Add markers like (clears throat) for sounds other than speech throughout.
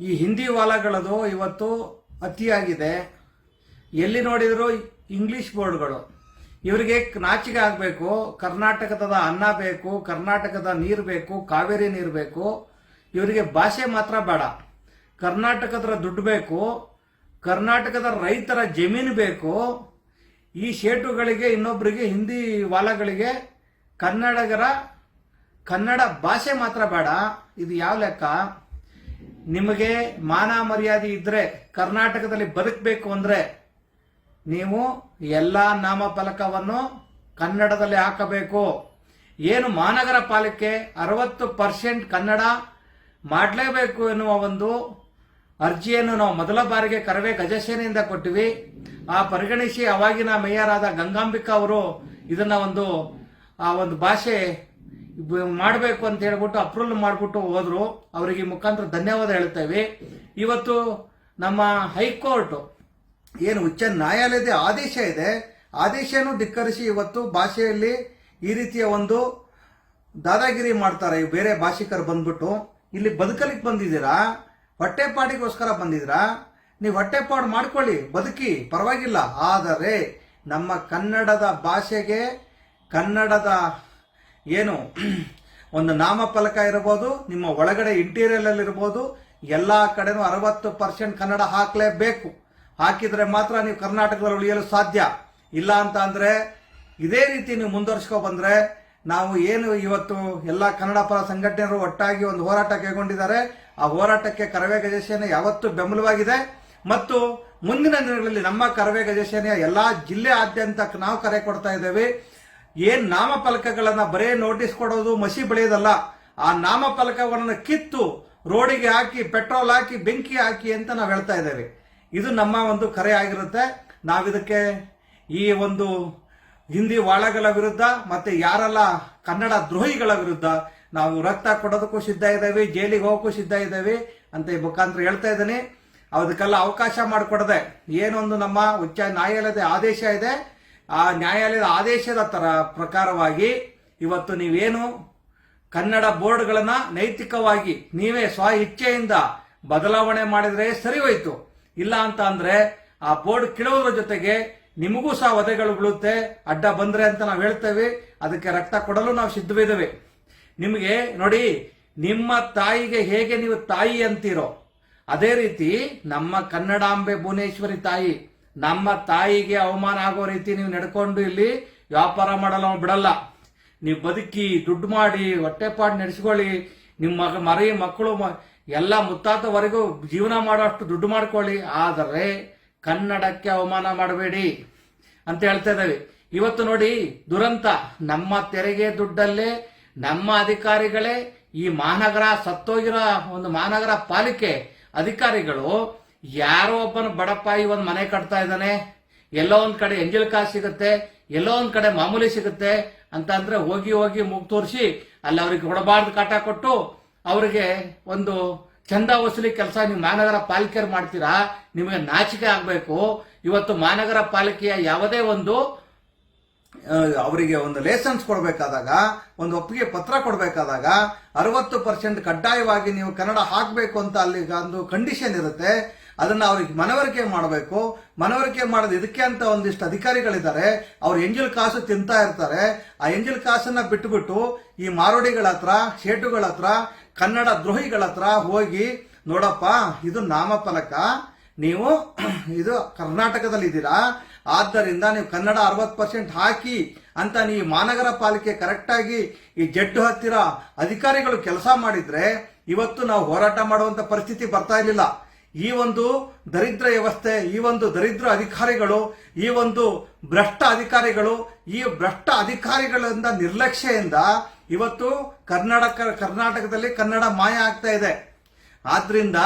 ಈ ಹಿಂದಿ ವಾಲಾಗಳದು ಇವತ್ತು ಅತಿಯಾಗಿದೆ. ಎಲ್ಲಿ ನೋಡಿದ್ರು ಇಂಗ್ಲಿಷ್ ಬೋರ್ಡ್ಗಳು. ಇವರಿಗೆ ನಾಚಿಕೆ ಆಗಬೇಕು, ಕರ್ನಾಟಕದ ಅನ್ನ ಬೇಕು, ಕರ್ನಾಟಕದ ನೀರು ಬೇಕು, ಕಾವೇರಿ ನೀರು ಬೇಕು. ಇವರಿಗೆ ಭಾಷೆ ಮಾತ್ರ ಬೇಡ. ಕರ್ನಾಟಕದ ದುಡ್ಡು ಬೇಕು, ಕರ್ನಾಟಕದ ರೈತರ ಜಮೀನು ಬೇಕು. ಈ ಶೇಟುಗಳಿಗೆ ಇನ್ನೊಬ್ಬರಿಗೆ ಹಿಂದಿ ವಾಲಾಗಳಿಗೆ ಕನ್ನಡಗರ ಕನ್ನಡ ಭಾಷೆ ಮಾತ್ರ ಬೇಡ. ಇದು ಯಾವ ಲೆಕ್ಕ? ನಿಮಗೆ ಮಾನ ಮರ್ಯಾದೆ ಇದ್ರೆ ಕರ್ನಾಟಕದಲ್ಲಿ ಬದುಕಬೇಕು ಅಂದ್ರೆ ನೀವು ಎಲ್ಲ ನಾಮಫಲಕವನ್ನು ಕನ್ನಡದಲ್ಲಿ ಹಾಕಬೇಕು. ಏನು ಮಹಾನಗರ ಪಾಲಿಕೆ ಅರವತ್ತು ಪರ್ಸೆಂಟ್ ಕನ್ನಡ ಮಾಡಲೇಬೇಕು ಎನ್ನುವ ಒಂದು ಅರ್ಜಿಯನ್ನು ನಾವು ಮೊದಲ ಬಾರಿಗೆ ಕರವೇ ಗಜಸೇನೆಯಿಂದ ಕೊಟ್ಟಿವಿ. ಆ ಪರಿಗಣಿಸಿ ಅವಾಗಿನ ಮೇಯರ್ ಆದ ಗಂಗಾಂಬಿಕಾ ಅವರು ಇದನ್ನ ಒಂದು, ಆ ಒಂದು ಭಾಷೆ ಮಾಡಬೇಕು ಅಂತ ಹೇಳ್ಬಿಟ್ಟು ಅಪ್ರೂವಲ್ ಮಾಡಿಬಿಟ್ಟು ಹೋದ್ರು. ಅವರಿಗೆ ಮುಖಾಂತರ ಧನ್ಯವಾದ ಹೇಳ್ತೇವೆ. ಇವತ್ತು ನಮ್ಮ ಹೈಕೋರ್ಟ್ ಏನು ಉಚ್ಚ ನ್ಯಾಯಾಲಯದ ಆದೇಶ ಇದೆ. ಆದೇಶನೂ ಧಿಕ್ಕರಿಸಿ ಇವತ್ತು ಭಾಷೆಯಲ್ಲಿ ಈ ರೀತಿಯ ಒಂದು ದಾದಾಗಿರಿ ಮಾಡ್ತಾರೆ. ಬೇರೆ ಭಾಷಿಕರು ಬಂದ್ಬಿಟ್ಟು. ಇಲ್ಲಿ ಬದುಕಲಿಕ್ಕೆ ಬಂದಿದ್ದೀರಾ? ಹೊಟ್ಟೆಪಾಡಿಗೋಸ್ಕರ ಬಂದಿದ್ದೀರಾ? ನೀವು ಹೊಟ್ಟೆಪಾಡು ಮಾಡ್ಕೊಳ್ಳಿ, ಬದುಕಿ, ಪರವಾಗಿಲ್ಲ. ಆದರೆ ನಮ್ಮ ಕನ್ನಡದ ಭಾಷೆಗೆ ಕನ್ನಡದ ಏನು? ಒಂದು ನಾಮಫಲಕ ಇರಬಹುದು ನಿಮ್ಮ ಒಳಗಡೆ ಇಂಟೀರಿಯರ್ ಅಲ್ಲಿ ಇರಬಹುದು ಎಲ್ಲಾ ಕಡೆನೂ ಅರವತ್ತು ಪರ್ಸೆಂಟ್ ಕನ್ನಡ ಹಾಕಲೇಬೇಕು. ಹಾಕಿದ್ರೆ ಮಾತ್ರ ನೀವು ಕರ್ನಾಟಕದಲ್ಲಿ ಉಳಿಯಲು ಸಾಧ್ಯ. ಇಲ್ಲ ಅಂತ ಅಂದ್ರೆ, ಇದೇ ರೀತಿ ನೀವು ಮುಂದುವರ್ಸ್ಕೊ ಬಂದ್ರೆ, ನಾವು ಏನು ಇವತ್ತು ಎಲ್ಲ ಕನ್ನಡ ಪರ ಸಂಘಟನೆಯರು ಒಟ್ಟಾಗಿ ಒಂದು ಹೋರಾಟ ಕೈಗೊಂಡಿದ್ದಾರೆ, ಆ ಹೋರಾಟಕ್ಕೆ ಕರವೇ ಗಜಸೇನೆ ಯಾವತ್ತೂ ಬೆಂಬಲವಾಗಿದೆ. ಮತ್ತು ಮುಂದಿನ ದಿನಗಳಲ್ಲಿ ನಮ್ಮ ಕರವೇ ಎಲ್ಲಾ ಜಿಲ್ಲೆ ಆದ್ಯಂತ ನಾವು ಕರೆ ಕೊಡ್ತಾ ಇದ್ದೇವೆ. ಏನ್ ನಾಮಫಲಕಗಳನ್ನ ಬರೇ ನೋಟಿಸ್ ಕೊಡೋದು ಮಸಿ ಬೆಳೆಯೋದಲ್ಲ, ಆ ನಾಮಫಲಕವನ್ನು ಕಿತ್ತು ರೋಡಿಗೆ ಹಾಕಿ ಪೆಟ್ರೋಲ್ ಹಾಕಿ, ಬೆಂಕಿ ಹಾಕಿ ಅಂತ ನಾವು ಹೇಳ್ತಾ ಇದ್ದೇವೆ. ಇದು ನಮ್ಮ ಒಂದು ಕರೆ ಆಗಿರುತ್ತೆ. ನಾವಿದಕ್ಕೆ ಈ ಒಂದು ಹಿಂದಿ ವಾಳಗಳ ವಿರುದ್ಧ ಮತ್ತೆ ಯಾರೆಲ್ಲ ಕನ್ನಡ ದ್ರೋಹಿಗಳ ವಿರುದ್ಧ ನಾವು ರಕ್ತ ಕೊಡೋದಕ್ಕೂ ಸಿದ್ಧ ಇದ್ದೇವೆ, ಜೈಲಿಗೆ ಹೋಗೋಕ್ಕೂ ಸಿದ್ಧ ಇದ್ದೇವೆ ಅಂತ ಈ ಮುಖಾಂತರ ಹೇಳ್ತಾ ಇದ್ದೀನಿ. ಅದಕ್ಕೆಲ್ಲ ಅವಕಾಶ ಮಾಡಿಕೊಡದೆ, ಏನೊಂದು ನಮ್ಮ ಉಚ್ಚ ನ್ಯಾಯಾಲಯದ ಆದೇಶ ಇದೆ. ಆ ನ್ಯಾಯಾಲಯದ ಆದೇಶದ ತರ ಪ್ರಕಾರವಾಗಿ ಇವತ್ತು ನೀವೇನು ಕನ್ನಡ ಬೋರ್ಡ್ಗಳನ್ನ ನೈತಿಕವಾಗಿ ನೀವೇ ಸ್ವ ಇಚ್ಛೆಯಿಂದ ಬದಲಾವಣೆ ಮಾಡಿದ್ರೆ ಸರಿ ಹೋಯ್ತು ಇಲ್ಲ ಅಂತ ಅಂದ್ರೆ ಆ ಬೋರ್ಡ್ ಕಿಳೋದ್ರ ಜೊತೆಗೆ ನಿಮಗೂ ಸಹ ವಧೆಗಳು ಬೀಳುತ್ತೆ, ಅಡ್ಡ ಬಂದ್ರೆ ಅಂತ ನಾವು ಹೇಳ್ತೇವೆ, ಅದಕ್ಕೆ ರಕ್ತ ಕೊಡಲು ನಾವು ಸಿದ್ಧವಿದ್ದೇವೆ. ನಿಮಗೆ ನೋಡಿ, ನಿಮ್ಮ ತಾಯಿಗೆ ಹೇಗೆ ನೀವು ತಾಯಿ ಅಂತೀರೋ, ಅದೇ ರೀತಿ ನಮ್ಮ ಕನ್ನಡಾಂಬೆ ಭುವನೇಶ್ವರಿ ತಾಯಿ ನಮ್ಮ ತಾಯಿಗೆ ಅವಮಾನ ಆಗೋ ರೀತಿ ನೀವು ನಡ್ಕೊಂಡು ಇಲ್ಲಿ ವ್ಯಾಪಾರ ಮಾಡಲ್ಲ ಬಿಡಲ್ಲ. ನೀವು ಬದುಕಿ, ದುಡ್ಡು ಮಾಡಿ ಹೊಟ್ಟೆಪಾಡು ನಡೆಸ್ಕೊಳ್ಳಿ. ನಿಮ್ಮ ಮಗ, ಮರಿ, ಮಕ್ಕಳು ಎಲ್ಲ ಮುತ್ತಾತವರೆಗೂ ಜೀವನ ಮಾಡೋಷ್ಟು ದುಡ್ಡು ಮಾಡ್ಕೊಳ್ಳಿ. ಆದರೆ ಕನ್ನಡಕ್ಕೆ ಅವಮಾನ ಮಾಡಬೇಡಿ ಅಂತ ಹೇಳ್ತಾ ಇದ್ದೇವೆ. ಇವತ್ತು ನೋಡಿ, ದುರಂತ. ನಮ್ಮ ತೆರಿಗೆ ದುಡ್ಡಲ್ಲೇ, ನಮ್ಮ ಅಧಿಕಾರಿಗಳೇ ಈ ಮಹಾನಗರ ಸತ್ತೋಗಿರೋ ಒಂದು ಮಹಾನಗರ ಪಾಲಿಕೆ ಅಧಿಕಾರಿಗಳು ಯಾರೋ ಒಬ್ಬನ ಬಡಪಾಯಿ ಒಂದು ಮನೆ ಕಟ್ತಾ ಇದ್ದಾನೆ. ಎಲ್ಲೋ ಒಂದ್ ಕಡೆ ಎಂಜಲ್ ಕಾಸು ಸಿಗುತ್ತೆ, ಎಲ್ಲೋ ಒಂದ್ ಕಡೆ ಮಾಮೂಲಿ ಸಿಗುತ್ತೆ ಅಂತ ಅಂದ್ರೆ ಹೋಗಿ ಹೋಗಿ ಮೂಗ್ ತೋರಿಸಿ ಅಲ್ಲಿ ಅವ್ರಿಗೆ ಕೊಡಬಾರ್ದು ಕಾಟ ಕೊಟ್ಟು ಅವರಿಗೆ ಒಂದು ಚಂದ ವಸೂಲಿ ಕೆಲಸ ನೀವು ಮಹಾನಗರ ಪಾಲಿಕೆಯರು ಮಾಡ್ತೀರಾ, ನಿಮಗೆ ನಾಚಿಕೆ ಆಗಬೇಕು. ಇವತ್ತು ಮಹಾನಗರ ಪಾಲಿಕೆಯ ಯಾವುದೇ ಒಂದು ಅವರಿಗೆ ಒಂದು ಲೈಸೆನ್ಸ್ ಕೊಡಬೇಕಾದಾಗ, ಒಂದು ಒಪ್ಪಿಗೆ ಪತ್ರ ಕೊಡಬೇಕಾದಾಗ ಅರವತ್ತು ಪರ್ಸೆಂಟ್ ಕಡ್ಡಾಯವಾಗಿ ನೀವು ಕನ್ನಡ ಹಾಕಬೇಕು ಅಂತ ಅಲ್ಲಿ ಒಂದು ಕಂಡೀಷನ್ ಇರುತ್ತೆ. ಅದನ್ನ ಅವ್ರಿಗೆ ಮನವರಿಕೆ ಮಾಡಬೇಕು. ಮನವರಿಕೆ ಮಾಡೋದು ಇದಕ್ಕೆ ಅಂತ ಒಂದಿಷ್ಟು ಅಧಿಕಾರಿಗಳಿದ್ದಾರೆ. ಅವ್ರು ಎಂಜಲ್ ಕಾಸು ತಿಂತಾ ಇರ್ತಾರೆ. ಆ ಎಂಜಲ್ ಕಾಸನ್ನ ಬಿಟ್ಟುಬಿಟ್ಟು ಈ ಮಾರೋಡಿಗಳ ಹತ್ರ, ಶೇಟುಗಳ ಹತ್ರ, ಕನ್ನಡ ದ್ರೋಹಿಗಳ ಹತ್ರ ಹೋಗಿ, ನೋಡಪ್ಪ, ಇದು ನಾಮಫಲಕ. ನೀವು (clears throat) ಇದು ಕರ್ನಾಟಕದಲ್ಲಿ ಇದ್ದೀರಾ. ಆದ್ದರಿಂದ ನೀವು ಕನ್ನಡ ಅರವತ್ತು ಪರ್ಸೆಂಟ್ ಹಾಕಿ ಅಂತ ನೀವು ಮಹಾನಗರ ಪಾಲಿಕೆ ಕರೆಕ್ಟಾಗಿ ಈ ಜಡ್ಡು ಹತ್ತಿರ ಅಧಿಕಾರಿಗಳು ಕೆಲಸ ಮಾಡಿದ್ರೆ ಇವತ್ತು ನಾವು ಹೋರಾಟ ಮಾಡುವಂತ ಪರಿಸ್ಥಿತಿ ಬರ್ತಾ ಇರಲಿಲ್ಲ. ಈ ಒಂದು ದರಿದ್ರ ವ್ಯವಸ್ಥೆ, ಈ ಒಂದು ದರಿದ್ರ ಅಧಿಕಾರಿಗಳು, ಈ ಒಂದು ಭ್ರಷ್ಟ ಅಧಿಕಾರಿಗಳು, ಈ ಭ್ರಷ್ಟ ಅಧಿಕಾರಿಗಳಿಂದ ನಿರ್ಲಕ್ಷ್ಯದಿಂದ ಇವತ್ತು ಕರ್ನಾಟಕ, ಕರ್ನಾಟಕದಲ್ಲಿ ಕನ್ನಡ ಮಾಯ ಆಗ್ತಾ ಇದೆ. ಆದ್ರಿಂದ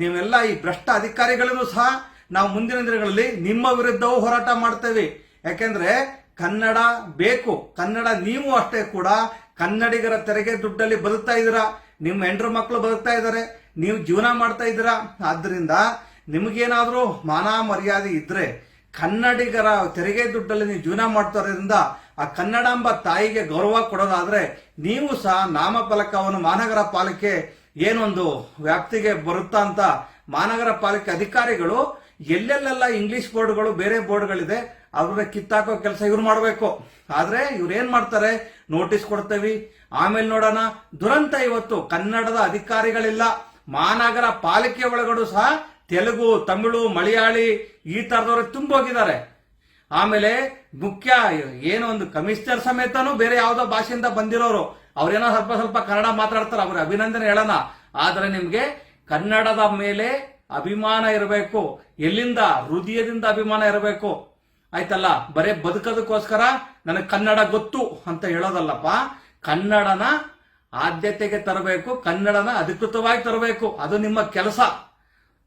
ನೀವೆಲ್ಲ ಈ ಭ್ರಷ್ಟ ಅಧಿಕಾರಿಗಳನ್ನು ಸಹ ನಾವು ಮುಂದಿನ ದಿನಗಳಲ್ಲಿ ನಿಮ್ಮ ವಿರುದ್ಧವೂ ಹೋರಾಟ ಮಾಡ್ತೇವೆ. ಯಾಕೆಂದ್ರೆ ಕನ್ನಡ ಬೇಕು, ಕನ್ನಡ ನೀವು ಅಷ್ಟೇ ಕೂಡ ಕನ್ನಡಿಗರ ತೆರಿಗೆ ದುಡ್ಡಲ್ಲಿ ಬದುಕ್ತಾ ಇದ್ದೀರಾ. ನಿಮ್ಮ ಹೆಂಡ್ರು ಮಕ್ಕಳು ಬದುಕ್ತಾ ಇದ್ದಾರೆ. ನೀವು ಜೀವನ ಮಾಡ್ತಾ ಇದ್ದೀರಾ? ಆದ್ದರಿಂದ ನಿಮಗೇನಾದರೂ ಮಾನ ಮರ್ಯಾದೆ ಇದ್ದರೆ ಕನ್ನಡಿಗರ ತೆರಿಗೆ ದುಡ್ಡಲ್ಲಿ ನೀವು ಜೀವನ ಮಾಡ್ತಾರೋದ್ರಿಂದ ಆ ಕನ್ನಡಾಂಬ ತಾಯಿಗೆ ಗೌರವ ಕೊಡೋದಾದರೆ ನೀವು ಸಹ ನಾಮಫಲಕವನ್ನು ಮಹಾನಗರ ಪಾಲಿಕೆ ಏನೊಂದು ವ್ಯಾಪ್ತಿಗೆ ಬರುತ್ತಾ ಅಂತ ಮಹಾನಗರ ಪಾಲಿಕೆ ಅಧಿಕಾರಿಗಳು ಎಲ್ಲೆಲ್ಲೆಲ್ಲ ಇಂಗ್ಲಿಷ್ ಬೋರ್ಡ್ಗಳು, ಬೇರೆ ಬೋರ್ಡ್ಗಳಿದೆ, ಅವ್ರನ್ನ ಕಿತ್ತಾಕೋ ಕೆಲಸ ಇವ್ರು ಮಾಡಬೇಕು. ಆದರೆ ಇವ್ರು ಏನು ಮಾಡ್ತಾರೆ? ನೋಟಿಸ್ ಕೊಡ್ತೇವಿ. ಆಮೇಲೆ ನೋಡೋಣ. ದುರಂತ ಇವತ್ತು ಕನ್ನಡದ ಅಧಿಕಾರಿಗಳಿಲ್ಲ. ಮಹಾನಗರ ಪಾಲಿಕೆ ಒಳಗಡೆ ಸಹ ತೆಲುಗು, ತಮಿಳು, ಮಲಯಾಳಿ ಈ ತರದವ್ರು ತುಂಬೋಗಿದ್ದಾರೆ. ಆಮೇಲೆ ಮುಖ್ಯ ಏನೋ ಒಂದು ಕಮಿಷನರ್ ಸಮೇತನೂ ಬೇರೆ ಯಾವುದೋ ಭಾಷೆಯಿಂದ ಬಂದಿರೋರು. ಅವ್ರೇನೋ ಸ್ವಲ್ಪ ಸ್ವಲ್ಪ ಕನ್ನಡ ಮಾತಾಡ್ತಾರೆ ಅವ್ರ ಅಭಿನಂದನೆ ಹೇಳೋಣ. ಆದರೆ ನಿಮಗೆ ಕನ್ನಡದ ಮೇಲೆ ಅಭಿಮಾನ ಇರಬೇಕು. ಎಲ್ಲಿಂದ? ಹೃದಯದಿಂದ ಅಭಿಮಾನ ಇರಬೇಕು. ಆಯ್ತಲ್ಲ? ಬರೇ ಬದುಕೋದಕ್ಕೋಸ್ಕರ ನನಗೆ ಕನ್ನಡ ಗೊತ್ತು ಅಂತ ಹೇಳೋದಲ್ಲಪ್ಪ. ಕನ್ನಡನ ಆದ್ಯತೆಗೆ ತರಬೇಕು, ಕನ್ನಡನ ಅಧಿಕೃತವಾಗಿ ತರಬೇಕು. ಅದು ನಿಮ್ಮ ಕೆಲಸ.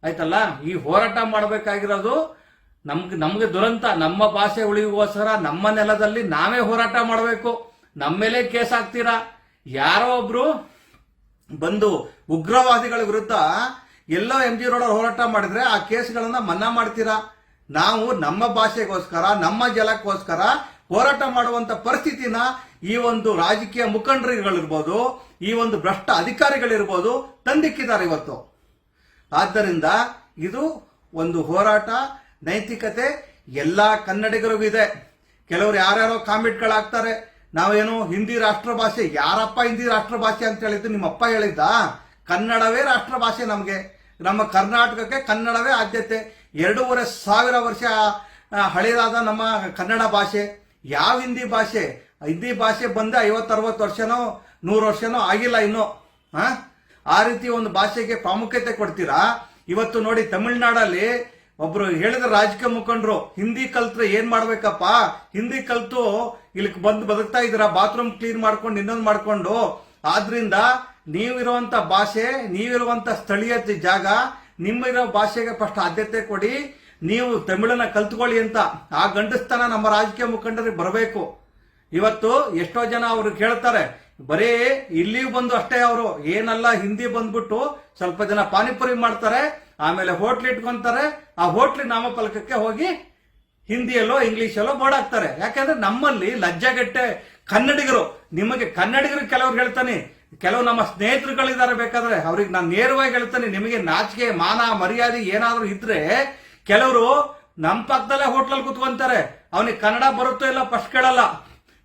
ಆಯ್ತಲ್ಲ? ಈ ಹೋರಾಟ ಮಾಡಬೇಕಾಗಿರೋದು ನಮ್ಗೆ ನಮ್ಗೆ ದುರಂತ. ನಮ್ಮ ಭಾಷೆ ಉಳಿಗೋಸ್ಕರ ನಮ್ಮ ನೆಲದಲ್ಲಿ ನಾವೇ ಹೋರಾಟ ಮಾಡಬೇಕು. ನಮ್ಮ ಮೇಲೆ ಕೇಸ್ ಹಾಕ್ತೀರಾ? ಯಾರೋ ಒಬ್ರು ಬಂದು ಉಗ್ರವಾದಿಗಳ ವಿರುದ್ಧ ಎಲ್ಲೋ ಎಂ ಜಿ ರೋಡ್ ಹೋರಾಟ ಮಾಡಿದ್ರೆ ಆ ಕೇಸ್ಗಳನ್ನ ಮನ್ನಾ ಮಾಡ್ತೀರಾ? ನಾವು ನಮ್ಮ ಭಾಷೆಗೋಸ್ಕರ, ನಮ್ಮ ಜಲಕ್ಕೋಸ್ಕರ ಹೋರಾಟ ಮಾಡುವಂತ ಪರಿಸ್ಥಿತಿನ ಈ ಒಂದು ರಾಜಕೀಯ ಮುಖಂಡರುಗಳಿರ್ಬೋದು, ಈ ಒಂದು ಭ್ರಷ್ಟ ಅಧಿಕಾರಿಗಳಿರ್ಬೋದು ತಂದಿಕ್ಕಿದ್ದಾರೆ ಇವತ್ತು. ಆದ್ದರಿಂದ ಇದು ಒಂದು ಹೋರಾಟ, ನೈತಿಕತೆ ಎಲ್ಲಾ ಕನ್ನಡಿಗರಿಗೂ ಇದೆ. ಕೆಲವರು ಯಾರ್ಯಾರೋ ಕಾಮೆಂಟ್ಗಳಾಗ್ತಾರೆ ನಾವೇನು ಹಿಂದಿ ರಾಷ್ಟ್ರ ಭಾಷೆ, ಯಾರಪ್ಪ ಹಿಂದಿ ರಾಷ್ಟ್ರ ಭಾಷೆ ಅಂತ ಹೇಳಿದ್ದು ನಿಮ್ಮ ಅಪ್ಪ ಹೇಳಿದ್ದ? ಕನ್ನಡವೇ ರಾಷ್ಟ್ರ ಭಾಷೆ ನಮಗೆ. ನಮ್ಮ ಕರ್ನಾಟಕಕ್ಕೆ ಕನ್ನಡವೇ ಆದ್ಯತೆ. ಎರಡೂವರೆ ಸಾವಿರ ವರ್ಷ ಹಳೆಯದಾದ ನಮ್ಮ ಕನ್ನಡ ಭಾಷೆ. ಯಾವ ಹಿಂದಿ ಭಾಷೆ ಹಿಂದಿ ಭಾಷೆ ಬಂದ ಐವತ್ತರವತ್ತು ವರ್ಷನೋ, ನೂರು ವರ್ಷನೋ ಆಗಿಲ್ಲ ಇನ್ನು. ಹಾ ಆ ರೀತಿ ಒಂದು ಭಾಷೆಗೆ ಪ್ರಾಮುಖ್ಯತೆ ಕೊಡ್ತೀರಾ? ಇವತ್ತು ನೋಡಿ ತಮಿಳ್ನಾಡಲ್ಲಿ ಒಬ್ರು ಹೇಳಿದ ರಾಜಕೀಯ ಮುಖಂಡರು, ಹಿಂದಿ ಕಲ್ತ್ರೆ ಏನ್ ಮಾಡ್ಬೇಕಪ್ಪ? ಹಿಂದಿ ಕಲ್ತು ಇಲ್ಲಿ ಬಂದು ಬದುಕ್ತಾ ಇದ್ದೀರಾ? ಬಾತ್ರೂಮ್ ಕ್ಲೀನ್ ಮಾಡ್ಕೊಂಡು ಇನ್ನೊಂದು ಮಾಡ್ಕೊಂಡು. ಆದ್ರಿಂದ ನೀವಿರುವಂತ ಭಾಷೆ, ನೀವಿರುವಂತ ಸ್ಥಳೀಯ ಜಾಗ, ನಿಮ್ಮಿರೋ ಭಾಷೆಗೆ ಫಸ್ಟ್ ಆದ್ಯತೆ ಕೊಡಿ. ನೀವು ತಮಿಳನ್ನ ಕಲ್ತ್ಕೊಳ್ಳಿ ಅಂತ ಆ ಗಂಡಸ್ತನ ನಮ್ಮ ರಾಜಕೀಯ ಮುಖಂಡರಿಗೆ ಬರಬೇಕು. ಇವತ್ತು ಎಷ್ಟೋ ಜನ ಅವರು ಕೇಳ್ತಾರೆ, ಬರೀ ಇಲ್ಲಿ ಬಂದು ಅಷ್ಟೇ ಅವರು, ಏನಲ್ಲ ಹಿಂದಿ ಬಂದ್ಬಿಟ್ಟು ಸ್ವಲ್ಪ ಜನ ಪಾನಿಪುರಿ ಮಾಡ್ತಾರೆ, ಆಮೇಲೆ ಹೋಟ್ಲ್ ಇಟ್ಕೊಂತಾರೆ, ಆ ಹೋಟ್ಲ್ ನಾಮಫಲಕಕ್ಕೆ ಹೋಗಿ ಹಿಂದಿಯಲ್ಲೋ ಇಂಗ್ಲಿಷಲ್ಲೋ ಬೋರ್ಡ್ ಹಾಕ್ತಾರೆ. ಯಾಕಂದ್ರೆ ನಮ್ಮಲ್ಲಿ ಲಜ್ಜಾಗೆಟ್ಟೆ ಕನ್ನಡಿಗರು, ನಿಮಗೆ ಕನ್ನಡಿಗರು ಕೆಲವ್ರು ಹೇಳ್ತಾನೆ, ಕೆಲವು ನಮ್ಮ ಸ್ನೇಹಿತರುಗಳಿದ್ದಾರೆ ಬೇಕಾದ್ರೆ, ಅವ್ರಿಗೆ ನಾನು ನೇರವಾಗಿ ಹೇಳ್ತಾನೆ, ನಿಮಗೆ ನಾಚಿಕೆ, ಮಾನ, ಮರ್ಯಾದೆ ಏನಾದರೂ ಇದ್ರೆ ಕೆಲವರು ನಮ್ಮ ಪಕ್ಕದಲ್ಲೇ ಹೋಟ್ಲಲ್ಲಿ ಕುತ್ಕೊಂತಾರೆ ಅವನಿಗೆ ಕನ್ನಡ ಬರುತ್ತೋ ಇಲ್ಲ ಫಸ್ಟ್ ಕೇಳಲ್ಲ.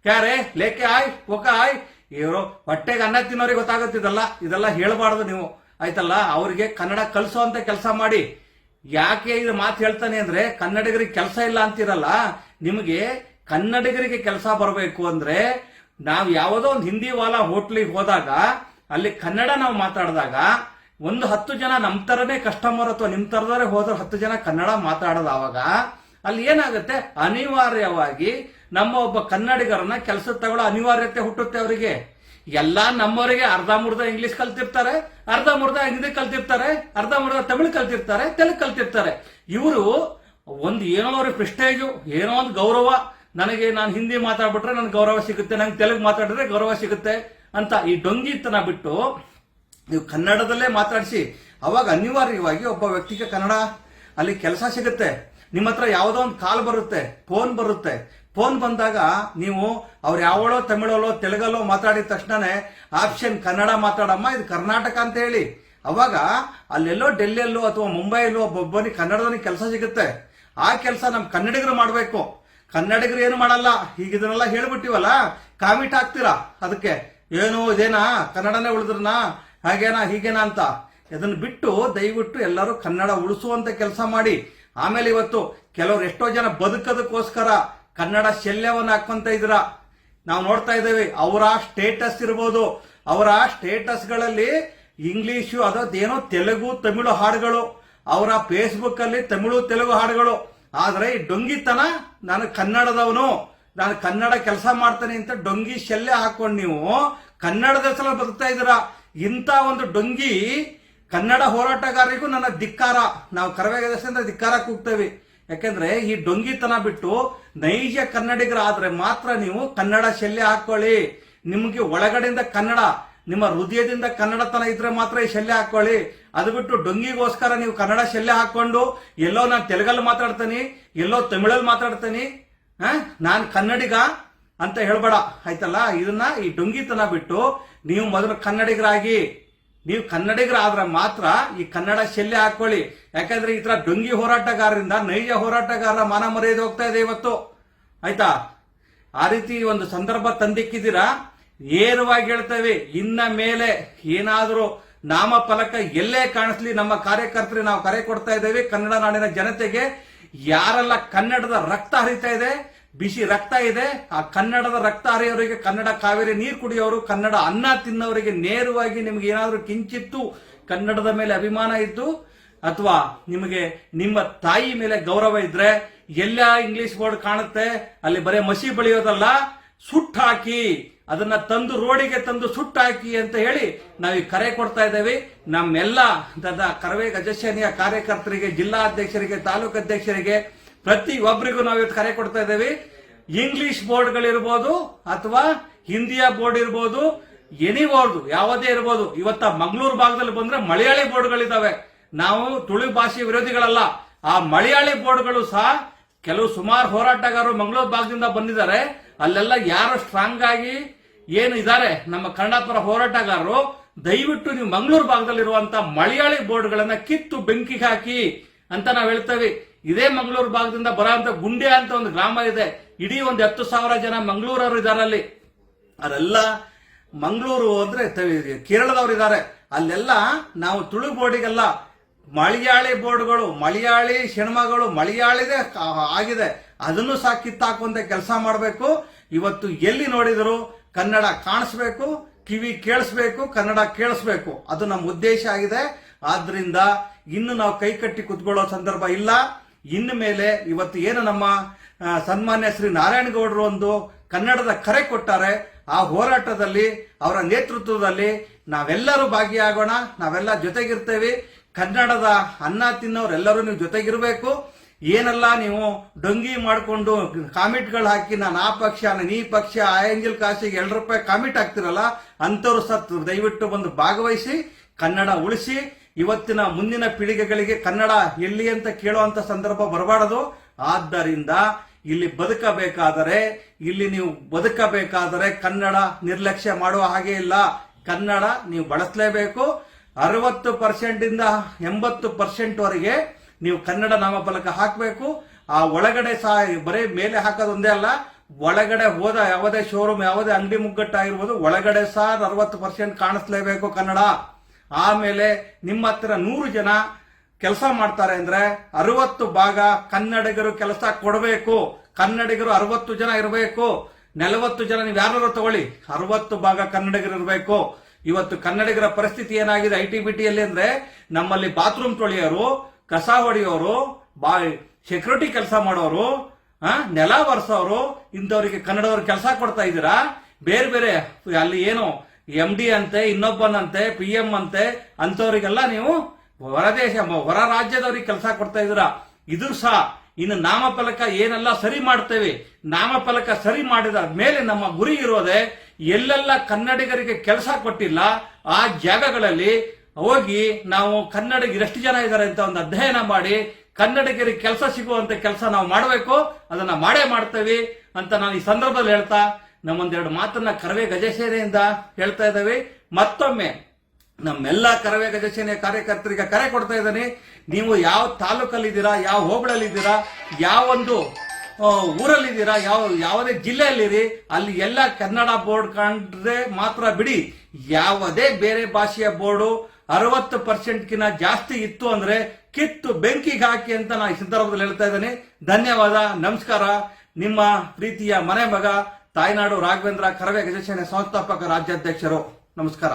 ಯಾರೇ ಲೇಕೆ ಆಯ್? ಒಕ ಆಯ್? ಇವರು ಹೊಟ್ಟೆಗೆ ಅನ್ನ ತಿನ್ನೋರಿಗೆ ಗೊತ್ತಾಗುತ್ತಿದಲ್ಲ ಇದೆಲ್ಲ. ಹೇಳಬಾರ್ದು ನೀವು. ಆಯ್ತಲ್ಲ? ಅವರಿಗೆ ಕನ್ನಡ ಕಲಿಸೋ ಕೆಲಸ ಮಾಡಿ. ಯಾಕೆ ಇದು ಮಾತು ಹೇಳ್ತಾನೆ ಅಂದ್ರೆ ಕನ್ನಡಿಗರಿಗೆ ಕೆಲಸ ಇಲ್ಲ ಅಂತಿರಲ್ಲ. ನಿಮಗೆ ಕನ್ನಡಿಗರಿಗೆ ಕೆಲಸ ಬರಬೇಕು ಅಂದ್ರೆ ನಾವು ಯಾವುದೋ ಒಂದು ಹಿಂದಿ ವಾಲಾ ಹೋಟ್ಲಿಗೆ ಹೋದಾಗ, ಅಲ್ಲಿ ಕನ್ನಡ ನಾವು ಮಾತಾಡಿದಾಗ ಒಂದು ಹತ್ತು ಜನ ನಮ್ಮ ತರನೇ ಕಸ್ಟಮರ್ ಅಥವಾ ನಿಮ್ಮ ಥರದವರೇ ಹೋದ್ರೆ ಹತ್ತು ಜನ ಕನ್ನಡ ಮಾತಾಡೋದು ಆವಾಗ, ಅಲ್ಲಿ ಏನಾಗುತ್ತೆ? ಅನಿವಾರ್ಯವಾಗಿ ನಮ್ಮ ಒಬ್ಬ ಕನ್ನಡಿಗರನ್ನ ಕೆಲಸ ತಗೊಳ್ಳೋ ಅನಿವಾರ್ಯತೆ ಹುಟ್ಟುತ್ತೆ ಅವರಿಗೆ. ಎಲ್ಲಾ ನಮ್ಮವರಿಗೆ ಅರ್ಧ ಮುರ್ಧ ಇಂಗ್ಲಿಷ್ ಕಲ್ತಿರ್ತಾರೆ, ಅರ್ಧ ಮುರ್ಧ ಹಿಂದಿ ಕಲ್ತಿರ್ತಾರೆ, ಅರ್ಧ ಮುರ್ಧ ತಮಿಳು ಕಲ್ತಿರ್ತಾರೆ, ತೆಲುಗು ಕಲ್ತಿರ್ತಾರೆ. ಇವರು ಒಂದು ಏನೋ ಅವ್ರಿಗೆ ಪ್ರಿಸ್ಟೇಜು, ಏನೋ ಒಂದು ಗೌರವ. ನನಗೆ ನಾನು ಹಿಂದಿ ಮಾತಾಡ್ಬಿಟ್ರೆ ನನ್ಗೆ ಗೌರವ ಸಿಗುತ್ತೆ, ನಂಗೆ ತೆಲುಗು ಮಾತಾಡಿದ್ರೆ ಗೌರವ ಸಿಗುತ್ತೆ ಅಂತ ಈ ಡೊಂಗಿತನ ಬಿಟ್ಟು ನೀವು ಕನ್ನಡದಲ್ಲೇ ಮಾತಾಡಿಸಿ, ಅವಾಗ ಅನಿವಾರ್ಯವಾಗಿ ಒಬ್ಬ ವ್ಯಕ್ತಿಗೆ ಕನ್ನಡ ಅಲ್ಲಿ ಕೆಲಸ ಸಿಗುತ್ತೆ. ನಿಮ್ಮ ಹತ್ರ ಯಾವುದೋ ಒಂದು ಕಾಲ್ ಬರುತ್ತೆ, ಫೋನ್ ಬರುತ್ತೆ. ಫೋನ್ ಬಂದಾಗ ನೀವು ಅವ್ರು ಯಾವಳೋ ತಮಿಳಲ್ಲೋ ತೆಲುಗಲ್ಲೋ ಮಾತಾಡಿದ ತಕ್ಷಣನೇ ಆಪ್ಷನ್ ಕನ್ನಡ ಮಾತಾಡಮ್ಮ, ಇದು ಕರ್ನಾಟಕ ಅಂತ ಹೇಳಿ. ಅವಾಗ ಅಲ್ಲೆಲ್ಲೋ ಡೆಲ್ಲಿಯಲ್ಲೋ ಅಥವಾ ಮುಂಬೈಯಲ್ಲೋ ಒಬ್ಬೊಬ್ಬನಿಗೆ ಕನ್ನಡದವನಿಗೆ ಕೆಲಸ ಸಿಗುತ್ತೆ. ಆ ಕೆಲಸ ನಮ್ಮ ಕನ್ನಡಿಗರು ಮಾಡಬೇಕು. ಕನ್ನಡಿಗರು ಏನು ಮಾಡಲ್ಲ? ಈಗ ಇದನ್ನೆಲ್ಲ ಹೇಳ್ಬಿಟ್ಟಿವಲ್ಲ, ಕಾಮಿಟ್ ಹಾಕ್ತೀರಾ ಅದಕ್ಕೆ, ಏನು ಇದೇನಾ? ಕನ್ನಡನೇ ಉಳಿದ್ರನಾ? ಹಾಗೇನಾ, ಹೀಗೇನ ಅಂತ. ಇದನ್ನು ಬಿಟ್ಟು ದಯವಿಟ್ಟು ಎಲ್ಲರೂ ಕನ್ನಡ ಉಳಿಸುವಂತ ಕೆಲಸ ಮಾಡಿ. ಆಮೇಲೆ ಇವತ್ತು ಕೆಲವರು ಎಷ್ಟೋ ಜನ ಬದುಕೋದಕ್ಕೋಸ್ಕರ ಕನ್ನಡ ಶಲ್ಯವನ್ನು ಹಾಕೊಂತ ಇದ್ರ ನಾವು ನೋಡ್ತಾ ಇದ್ದೇವೆ, ಅವರ ಸ್ಟೇಟಸ್ ಇರ್ಬೋದು. ಅವರ ಸ್ಟೇಟಸ್ಗಳಲ್ಲಿ ಇಂಗ್ಲಿಷು ಅದೇನೋ ತೆಲುಗು, ತಮಿಳು ಹಾಡುಗಳು. ಅವರ ಫೇಸ್ಬುಕ್ ಅಲ್ಲಿ ತಮಿಳು, ತೆಲುಗು ಹಾಡುಗಳು. ಆದ್ರೆ ಈ ಡೊಂಗಿತನ, ನಾನು ಕನ್ನಡದವನು, ನಾನು ಕನ್ನಡ ಕೆಲಸ ಮಾಡ್ತೇನೆ ಅಂತ ಡೊಂಗಿ ಶಲ್ಯ ಹಾಕೊಂಡು ನೀವು ಕನ್ನಡದ ಸಲ ಬದುಕ್ತಾ ಇದ್ದೀರಾ? ಇಂಥ ಒಂದು ಡೊಂಗಿ ಕನ್ನಡ ಹೋರಾಟಗಾರರಿಗೂ ನನ್ನ ಧಿಕ್ಕಾರ. ನಾವು ಕರವೇಗ ಅಂದ್ರೆ ಧಿಕ್ಕಾರ ಕೂಗ್ತೇವೆ ಯಾಕಂದ್ರೆ ಈ ಡೊಂಗಿತನ ಬಿಟ್ಟು ನೈಜ ಕನ್ನಡಿಗರಾದ್ರೆ ಮಾತ್ರ ನೀವು ಕನ್ನಡ ಶಲ್ಯ ಹಾಕೊಳ್ಳಿ. ನಿಮಗೆ ಒಳಗಡೆಯಿಂದ ಕನ್ನಡ, ನಿಮ್ಮ ಹೃದಯದಿಂದ ಕನ್ನಡತನ ಇದ್ರೆ ಮಾತ್ರ ಈ ಶಲ್ಯ ಹಾಕೊಳ್ಳಿ. ಅದು ಬಿಟ್ಟು ಡೊಂಗಿಗೋಸ್ಕರ ನೀವು ಕನ್ನಡ ಶಲ್ಯ ಹಾಕೊಂಡು ಎಲ್ಲೋ ನಾನು ತೆಲುಗಲ್ಲಿ ಮಾತಾಡ್ತೀನಿ, ಎಲ್ಲೋ ತಮಿಳಲ್ಲಿ ಮಾತಾಡ್ತೀನಿ ನಾನು ಕನ್ನಡಿಗ ಅಂತ ಹೇಳ್ಬೇಡ. ಆಯ್ತಲ್ಲ? ಇದನ್ನ ಈ ಡೊಂಗಿತನ ಬಿಟ್ಟು ನೀವು ಮೊದಲು ಕನ್ನಡಿಗರಾಗಿ, ನೀವು ಕನ್ನಡಿಗರಾದ್ರೆ ಮಾತ್ರ ಈ ಕನ್ನಡ ಶಲ್ಯ ಹಾಕೊಳ್ಳಿ ಯಾಕಂದ್ರೆ ಈ ತರ ಡೊಂಗಿ ಹೋರಾಟಗಾರರಿಂದ ನೈಜ ಹೋರಾಟಗಾರರ ಮಾನ ಮರ್ಯಾದೆ ಹೋಗ್ತಾ ಇದೆ ಇವತ್ತು. ಆಯ್ತಾ? ಆ ರೀತಿ ಒಂದು ಸಂದರ್ಭ ತಂದಿಕ್ಕಿದ್ದೀರಾ? ಏರವಾಗಿ ಹೇಳ್ತೇವೆ, ಇನ್ನ ಮೇಲೆ ಏನಾದರೂ ನಾಮಫಲಕ ಎಲ್ಲೇ ಕಾಣಿಸ್ಲಿ, ನಮ್ಮ ಕಾರ್ಯಕರ್ತರಿಗೆ ನಾವು ಕರೆ ಕೊಡ್ತಾ ಇದ್ದೇವೆ. ಕನ್ನಡ ನಾಡಿನ ಜನತೆಗೆ ಯಾರೆಲ್ಲ ಕನ್ನಡದ ರಕ್ತ ಹರಿತಾ ಇದೆ ಬಿಸಿ ರಕ್ತ ಇದೆ. ಆ ಕನ್ನಡದ ರಕ್ತ ಹರಿಯೋರಿಗೆ ಕನ್ನಡ ಕಾವೇರಿ ನೀರು ಕುಡಿಯೋರು, ಕನ್ನಡ ಅನ್ನ ತಿನ್ನೋರಿಗೆ ನೇರವಾಗಿ ನಿಮ್ಗೆ ಏನಾದರೂ ಕಿಂಚಿತ್ತು, ಕನ್ನಡದ ಮೇಲೆ ಅಭಿಮಾನ ಇದ್ದು, ಅಥವಾ ನಿಮಗೆ ನಿಮ್ಮ ತಾಯಿ ಮೇಲೆ ಗೌರವ ಇದ್ರೆ, ಎಲ್ಲ ಇಂಗ್ಲಿಷ್ ವರ್ಡ್ ಕಾಣುತ್ತೆ, ಅಲ್ಲಿ ಬರೀ ಮಸಿ ಬಳಿಯೋದಲ್ಲ ಸುಟ್ಟಾಕಿ ಅದನ್ನ ತಂದು ರೋಡಿಗೆ ತಂದು ಸುಟ್ಟಾಕಿ ಅಂತ ಹೇಳಿ ನಾವು ಈ ಕರೆ ಕೊಡ್ತಾ ಇದ್ದೇವೆ. ನಮ್ಮೆಲ್ಲ ಅಂತದ ಕರವೇ ಗಜಸೇನೆಯ ಕಾರ್ಯಕರ್ತರಿಗೆ, ಜಿಲ್ಲಾ ಅಧ್ಯಕ್ಷರಿಗೆ, ತಾಲೂಕು ಅಧ್ಯಕ್ಷರಿಗೆ ಪ್ರತಿ ಒಬ್ಬರಿಗೂ ನಾವು ಇವತ್ತು ಕರೆ ಕೊಡ್ತಾ ಇದ್ದೇವೆ. ಇಂಗ್ಲಿಷ್ ಬೋರ್ಡ್ಗಳಿರ್ಬೋದು ಅಥವಾ ಹಿಂದಿಯ ಬೋರ್ಡ್ ಇರ್ಬೋದು ಎನಿ ಬೋರ್ಡ್, ಯಾವುದೇ ಇರ್ಬೋದು. ಇವತ್ತ ಮಂಗಳೂರು ಭಾಗದಲ್ಲಿ ಬಂದ್ರೆ ಮಲಯಾಳಿ ಬೋರ್ಡ್ಗಳಿದ್ದಾವೆ ನಾವು ತುಳು ಭಾಷೆ ವಿರೋಧಿಗಳಲ್ಲ. ಆ ಮಲಯಾಳಿ ಬೋರ್ಡ್ಗಳು ಸಹ ಕೆಲವು ಸುಮಾರು ಹೋರಾಟಗಾರರು ಮಂಗಳೂರು ಭಾಗದಿಂದ ಬಂದಿದ್ದಾರೆ. ಅಲ್ಲೆಲ್ಲ ಯಾರು ಸ್ಟ್ರಾಂಗ್ ಆಗಿ ಏನು ಇದ್ದಾರೆ ನಮ್ಮ ಕನ್ನಡ ಪರ ಹೋರಾಟಗಾರರು, ದಯವಿಟ್ಟು ನೀವು ಮಂಗಳೂರು ಭಾಗದಲ್ಲಿರುವಂತಹ ಮಲಯಾಳಿ ಬೋರ್ಡ್ಗಳನ್ನ ಕಿತ್ತು ಬೆಂಕಿಗೆ ಹಾಕಿ ಅಂತ ನಾವು ಹೇಳ್ತೇವೆ. ಇದೇ ಮಂಗಳೂರು ಭಾಗದಿಂದ ಬರೋಂತ ಗುಂಡೆ ಅಂತ ಒಂದು ಗ್ರಾಮ ಇದೆ. ಇಡೀ ಒಂದು ಹತ್ತು ಸಾವಿರ ಜನ ಮಂಗಳೂರವರು ಇದ್ದಾರೆ ಅಲ್ಲಿ. ಅದೆಲ್ಲ ಮಂಗಳೂರು ಅಂದ್ರೆ ಕೇರಳದವರು ಇದ್ದಾರೆ. ಅಲ್ಲೆಲ್ಲ ನಾವು ತುಳು ಬೋರ್ಡಿಗೆಲ್ಲ ಮಲಯಾಳಿ ಬೋರ್ಡ್ಗಳು ಮಲಯಾಳಿ ಸಿನಿಮಾಗಳು ಮಲಯಾಳಿದೆ ಆಗಿದೆ. ಅದನ್ನು ಸಹ ಕಿತ್ತಾಕುವಂತ ಕೆಲಸ ಮಾಡಬೇಕು. ಇವತ್ತು ಎಲ್ಲಿ ನೋಡಿದರೂ ಕನ್ನಡ ಕಾಣಿಸ್ಬೇಕು, ಕಿವಿ ಕೇಳಿಸ್ಬೇಕು, ಕನ್ನಡ ಕೇಳಿಸ್ಬೇಕು. ಅದು ನಮ್ಮ ಉದ್ದೇಶ ಆಗಿದೆ. ಆದ್ರಿಂದ ಇನ್ನು ನಾವು ಕೈ ಕಟ್ಟಿ ಕುತ್ಕೊಳ್ಳೋ ಸಂದರ್ಭ ಇಲ್ಲ. ಇನ್ನು ಮೇಲೆ ಇವತ್ತು ಏನು ನಮ್ಮ ಸನ್ಮಾನ್ಯ ಶ್ರೀ ನಾರಾಯಣಗೌಡರು ಒಂದು ಕನ್ನಡದ ಕರೆ ಕೊಟ್ಟಾರೆ, ಆ ಹೋರಾಟದಲ್ಲಿ, ಅವರ ನೇತೃತ್ವದಲ್ಲಿ ನಾವೆಲ್ಲರೂ ಭಾಗಿಯಾಗೋಣ, ನಾವೆಲ್ಲ ಜೊತೆಗಿರ್ತೇವೆ. ಕನ್ನಡದ ಅನ್ನ ತಿನ್ನೋರೆಲ್ಲರೂ ನೀವು ಜೊತೆಗಿರಬೇಕು. ಏನೆಲ್ಲ ನೀವು ಡೊಂಗಿ ಮಾಡಿಕೊಂಡು ಕಾಮಿಟ್ಗಳು ಹಾಕಿ ನಾನು ಆ ಪಕ್ಷ, ನಾನು ಈ ಪಕ್ಷ, ಆ ಏಂಜಲ್ ಕಾಸಿಗೆ ಎರಡು ರೂಪಾಯಿ ಕಾಮಿಟ್ ಹಾಕ್ತಿರಲ್ಲ, ಅಂಥವ್ರು ಸತ್ ದಯವಿಟ್ಟು ಬಂದು ಭಾಗವಹಿಸಿ, ಕನ್ನಡ ಉಳಿಸಿ ಇವತ್ತಿನ ಮುಂದಿನ ಪೀಳಿಗೆಗಳಿಗೆ ಕನ್ನಡ ಎಲ್ಲಿ ಅಂತ ಕೇಳುವಂತ ಸಂದರ್ಭ ಬರಬಾರದು. ಆದ್ದರಿಂದ ಇಲ್ಲಿ ಬದುಕಬೇಕಾದರೆ, ಇಲ್ಲಿ ನೀವು ಬದುಕಬೇಕಾದರೆ ಕನ್ನಡ ನಿರ್ಲಕ್ಷ್ಯ ಮಾಡುವ ಹಾಗೆ ಇಲ್ಲ. ಕನ್ನಡ ನೀವು ಬಳಸಲೇಬೇಕು. ಅರವತ್ತು ಪರ್ಸೆಂಟ್ ಇಂದ ಎಂಬತ್ತು ಪರ್ಸೆಂಟ್ ವರೆಗೆ ನೀವು ಕನ್ನಡ ನಾಮಫಲಕ ಹಾಕಬೇಕು. ಆ ಒಳಗಡೆ ಸಹ ಬರೀ ಮೇಲೆ ಹಾಕೋದೊಂದೇ ಅಲ್ಲ, ಒಳಗಡೆ ಹೋದ ಯಾವುದೇ ಶೋರೂಮ್ ಯಾವುದೇ ಅಂಗಡಿ ಮುಗ್ಗಟ್ಟಾಗಿರ್ಬೋದು, ಒಳಗಡೆ ಸಹ ಅರವತ್ತು ಪರ್ಸೆಂಟ್ ಕಾಣಿಸ್ಲೇಬೇಕು ಕನ್ನಡ. ಆಮೇಲೆ ನಿಮ್ಮ ಹತ್ರ ನೂರು ಜನ ಕೆಲಸ ಮಾಡ್ತಾರೆ ಅಂದ್ರೆ ಅರವತ್ತು ಭಾಗ ಕನ್ನಡಿಗರು ಕೆಲಸ ಕೊಡಬೇಕು. ಕನ್ನಡಿಗರು ಅರವತ್ತು ಜನ ಇರಬೇಕು. ನಲವತ್ತು ಜನ ನೀವು ಯಾರು ತಗೊಳ್ಳಿ. ಅರವತ್ತು ಭಾಗ ಕನ್ನಡಿಗರು ಇರಬೇಕು. ಇವತ್ತು ಕನ್ನಡಿಗರ ಪರಿಸ್ಥಿತಿ ಏನಾಗಿದೆ ಐ ಟಿ ಬಿ ಟಿಯಲ್ಲಿ ಅಂದ್ರೆ ನಮ್ಮಲ್ಲಿ ಬಾತ್ರೂಮ್ ತೊಳೆಯೋರು, ಕಸ ಹೊಡೆಯೋರು ಬಾ ಸೆಕ್ಯೂರಿಟಿ ಕೆಲಸ ಮಾಡೋರು ನೆಲ ಬರ್ಸೋರು ಇಂಥವರಿಗೆ ಕನ್ನಡದವ್ರು ಕೆಲಸ ಕೊಡ್ತಾ ಇದ್ದೀರಾ? ಬೇರೆ ಬೇರೆ ಅಲ್ಲಿ ಏನು ಎಂ ಡಿ ಅಂತೆ ಇನ್ನೊಬ್ಬನಂತೆ ಪಿ ಎಂ ಅಂತೆ ಅಂತವರಿಗೆಲ್ಲ ನೀವು ಹೊರದೇಶ, ಹೊರ ರಾಜ್ಯದವ್ರಿಗೆ ಕೆಲಸ ಕೊಡ್ತಾ ಇದ್ದೀರಾ? ಇದು ಸಹ ಇನ್ನು ನಾಮಫಲಕ ಏನೆಲ್ಲ ಸರಿ ಮಾಡ್ತೇವೆ, ನಾಮಫಲಕ ಸರಿ ಮಾಡಿದ ಮೇಲೆ ನಮ್ಮ ಗುರಿ ಇರೋದೆ, ಎಲ್ಲೆಲ್ಲ ಕನ್ನಡಿಗರಿಗೆ ಕೆಲಸ ಕೊಟ್ಟಿಲ್ಲ, ಆ ಜಾಗಗಳಲ್ಲಿ ಹೋಗಿ ನಾವು ಕನ್ನಡಿಗರು ಎಷ್ಟು ಜನ ಇದ್ದಾರೆ ಅಂತ ಒಂದು ಅಧ್ಯಯನ ಮಾಡಿ, ಕನ್ನಡಿಗರಿಗೆ ಕೆಲಸ ಸಿಗುವಂತ ಕೆಲಸ ನಾವು ಮಾಡಬೇಕು, ಅದನ್ನ ಮಾಡೇ ಮಾಡ್ತೇವೆ ಅಂತ ನಾನು ಈ ಸಂದರ್ಭದಲ್ಲಿ ಹೇಳ್ತಾ ನಮ್ಮೊಂದೆರಡು ಮಾತನ್ನ ಕರವೇ ಗಜಸೇನೆಯಿಂದ ಹೇಳ್ತಾ ಇದ್ದಾವೆ. ಮತ್ತೊಮ್ಮೆ ನಮ್ಮೆಲ್ಲ ಕರವೇ ಗಜಸೇನೆಯ ಕಾರ್ಯಕರ್ತರಿಗೆ ಕರೆ ಕೊಡ್ತಾ ಇದ್ದಾನೆ. ನೀವು ಯಾವ ತಾಲೂಕಲ್ಲಿದ್ದೀರಾ, ಯಾವ ಹೋಬಳಲ್ಲಿದ್ದೀರಾ ಯಾವೊಂದು ಒಂದು ಊರಲ್ಲಿದ್ದೀರಾ, ಯಾವ, ಯಾವುದೇ ಜಿಲ್ಲೆಯಲ್ಲಿರಿ, ಅಲ್ಲಿ ಎಲ್ಲ ಕನ್ನಡ ಬೋರ್ಡ್ ಕಂಡ್ರೆ ಮಾತ್ರ ಬಿಡಿ. ಯಾವುದೇ ಬೇರೆ ಭಾಷೆಯ ಬೋರ್ಡು ಅರವತ್ತು ಪರ್ಸೆಂಟ್ಗಿನ ಜಾಸ್ತಿ ಇತ್ತು ಅಂದ್ರೆ ಕಿತ್ತು ಬೆಂಕಿಗೆ ಹಾಕಿ ಅಂತ ನಾನು ಈ ಸಂದರ್ಭದಲ್ಲಿ ಹೇಳ್ತಾ ಇದ್ದೇನೆ. ಧನ್ಯವಾದ, ನಮಸ್ಕಾರ. ನಿಮ್ಮ ಪ್ರೀತಿಯ ಮನೆ ಮಗ ತಾಯ್ನಾಡು ರಾಘವೇಂದ್ರ ಕರವೇ ಗಜಸೇನೆ ಸಂಸ್ಥಾಪಕ ರಾಜ್ಯಾಧ್ಯಕ್ಷರು. ನಮಸ್ಕಾರ.